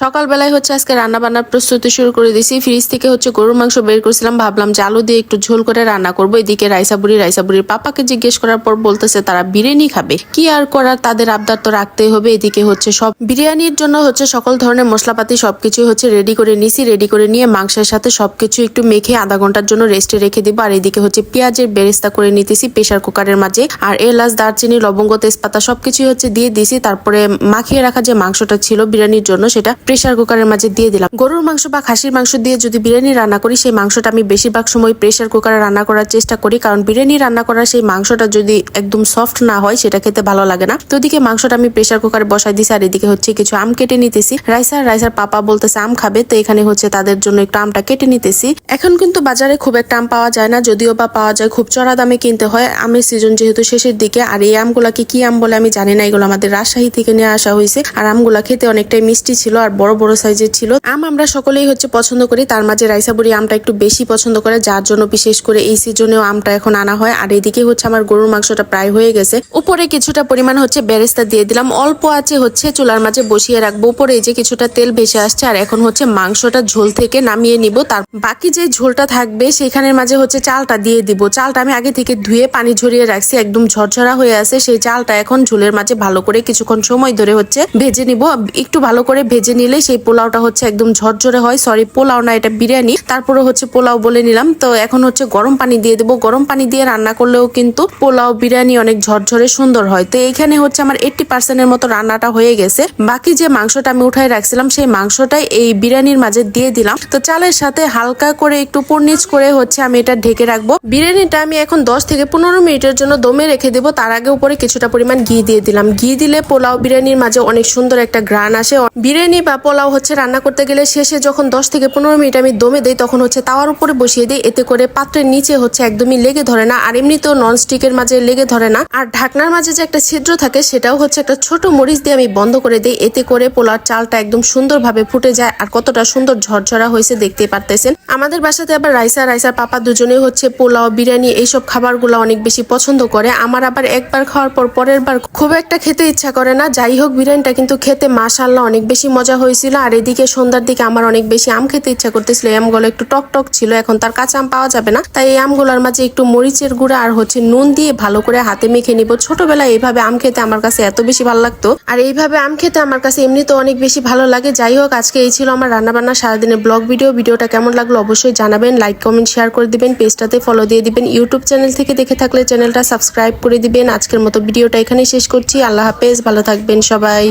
সকালবেলায় হচ্ছে আজকে রান্না বান্নার প্রস্তুতি শুরু করে দিয়েছি। ফ্রিজ থেকে হচ্ছে গরুর মাংস বের করছিলাম। ভাবলাম যে আলু দিয়ে একটু ঝোল করে রান্না করব। এদিকে রাইসাবুড়ি রাইসাবুড়ির পাপাকে জিজ্ঞেস করার পর বলতেছে, তারা বিরিয়ানি খাবে। কি আর করার? তাদের আবদার তো রাখতেই হবে। এদিকে হচ্ছে সব বিরিয়ানির জন্য হচ্ছে সকল ধরনের মশলাপাতি সবকিছু হচ্ছে রেডি করে নিছি। রেডি করে নিয়ে মাংসের সাথে সবকিছু একটু মেখে আধা ঘণ্টার জন্য রেস্টে রেখে দিব। আর এদিকে হচ্ছে পেঁয়াজের বেরেস্তা করে নিতেছি প্রেশার কুকারের মাঝে। আর এলাচ, দারচিনি, লবঙ্গ, তেজপাতা সবকিছু হচ্ছে দিয়ে দিছি। তারপরে মাখিয়ে রাখা যে মাংসটা ছিল বিরিয়ানির জন্য, সেটা প্রেশার কুকারের মাঝে দিয়ে দিলাম। গরুর মাংস বা খাসির মাংস দিয়ে যদি বিরিয়ানি রান্না করি, সেই মাংসটা আমি বেশিরভাগ সময় প্রেশার কুকারে রান্না করার চেষ্টা করি, কারণ বিরিয়ানি রান্না করার সেই মাংসটা যদি একদম সফট না হয়, সেটা খেতে ভালো লাগে না। তো ওদিকে মাংসটা আমি প্রেশার কুকারে বসাই দিছি, আর এদিকে হচ্ছে কিছু আম কেটে নিতেছি। রাইসার রাইসার পাপা বলতেছে, আম খাবে। তো এখানে হচ্ছে তাদের জন্য একটু আমটা কেটে নিতেছি। এখন কিন্তু বাজারে খুব একটা আম পাওয়া যায় না, যদিও বা পাওয়া যায়, খুব চড়া দামে কিনতে হয়। আমের সিজন যেহেতু শেষের দিকে, আর এই আমগুলাকে কি আম বলে আমি জানি না, এগুলো আমাদের রাজশাহী থেকে নিয়ে আসা হয়েছে। আর আমগুলা খেতে অনেকটাই মিষ্টি ছিল, আর বড় বড় সাইজের ছিল। আম আমরা সকলেই হচ্ছে পছন্দ করি। তার মাঝে রাইসাবুড়ি আমটা একটু বেশি পছন্দ করে, যার জন্য বিশেষ করে এই সিজনেও আমটা এখন আনা হয়। আর এদিকে হচ্ছে আমার গরুর মাংসটা প্রায় হয়ে গেছে। উপরে কিছুটা পরিমাণ হচ্ছে বেরেস্তা দিয়ে দিলাম। অল্প আছে হচ্ছে, চুলার মাঝে বসিয়ে রাখব। উপরে যে কিছুটা তেল ভেসে আসছে, আর এখন হচ্ছে মাংসটা ঝোল থেকে নামিয়ে নিব। তার বাকি যে ঝোলটা থাকবে, সেখানের মাঝে হচ্ছে চালটা দিয়ে দিব। চালটা আমি আগে থেকে ধুয়ে পানি ঝরিয়ে রাখছি, একদম ঝরঝরা হয়ে আছে। সেই চালটা এখন ঝোলের মাঝে ভালো করে কিছুক্ষণ সময় ধরে হচ্ছে ভেজে নিব। একটু ভালো করে ভেজে নিলে সেই পোলাওটা হচ্ছে একদম ঝরঝরে হয়। সরি পোলাও না, এটা বিরিয়ানি। তারপরে হচ্ছে পোলাও বলে নিলাম। তো এখন হচ্ছে গরম পানি দিয়ে দেবো। গরম পানি দিয়ে রান্না করলেও কিন্তু পোলাও, বিরিয়ানি অনেক ঝরঝরে সুন্দর হয়। তো এইখানে হচ্ছে আমার এইটটি পার্সেন্টের মতো রান্নাটা হয়ে গেছে। বাকি যে মাংসটা আমি উঠাই রাখছিলাম, সেই মাংসটাই এই বিরিয়ানির মাঝে দিয়ে দিলাম। তো চালের সাথে হালকা করে একটু পনিচ করে হচ্ছে আমি এটা ঢেকে রাখব। বিরিয়ানিটা আমি এখন দশ থেকে পনেরো মিনিটের জন্য দমে রেখে দেবো। তার আগে উপরে কিছুটা পরিমাণ ঘি দিয়ে দিলাম। ঘি দিলে পোলাও বিরিয়ানির মাঝে অনেক সুন্দর একটা গ্রান আসে। বিরিয়ানি বা পোলাও হচ্ছে রান্না করতে গেলে শেষে যখন দশ থেকে পনেরো মিনিট আমি দমে দেই, তখন হচ্ছে তাওয়ার উপরে বসিয়ে দিই। এতে করে পাত্রের নিচে হচ্ছে একদমই লেগে ধরে না, আর এমনিতেও নন স্টিকের মাঝে লেগে ধরে না। আর ঢাকনার মাঝে যে একটা ছিদ্র থাকে, সেটাও হচ্ছে একটা ছোট মরিচ দিয়ে আমি বন্ধ করে দিই। এতে করে পোলার চালটা একদম সুন্দরভাবে ফুটে যায়, আর কতটা সুন্দর ঝরঝরা হয়েছে দেখতে পারতেছেন। আমাদের বাসাতে আবার রাইসা, রাইসার পাপা দুজনে হচ্ছে পোলাও, বিরিয়ানি এইসব খাবারগুলো অনেক বেশি পছন্দ করে। আমার আবার একবার খাওয়ার পর পরের বার খুব একটা খেতে ইচ্ছা করে না। যাই হোক, বিরিয়ানিটা কিন্তু খেতে মাশাল্লাহ অনেক বেশি মজা হয়েছিল, আর এদিকে সন্ধ্যার দিকে আমার অনেক বেশি আম খেতে ইচ্ছা করতেছিল। এই আমগুলো একটু টক টক ছিল, এখন তার কাঁচা আম পাওয়া যাবে না। তাই এই আমগুলোর মাঝে একটু মরিচের গুঁড়া আর হচ্ছে নুন দিয়ে ভালো করে হাতে মেখে নিব। ছোটবেলায় এইভাবে আম খেতে আমার কাছে এত বেশি ভালো লাগতো। আর এইভাবে আম খেতে আমার কাছে এমনিতে অনেক বেশি ভালো লাগে। যাই হোক, আজকে এই ছিল আমার রান্না বান্না সারাদিনের ব্লগ ভিডিও। ভিডিওটা কেমন লাগল অবশ্যই জানাবেন। লাইক, কমেন্ট, শেয়ার করে দিবেন। পেজটাতে ফলো দিয়ে দিবেন। ইউটিউব চ্যানেল থেকে দেখে থাকলে চ্যানেলটা সাবস্ক্রাইব করে দিবেন। আজকের মতো ভিডিওটা এখানেই শেষ করছি। আল্লাহ হাফেজ। ভালো থাকবেন সবাই।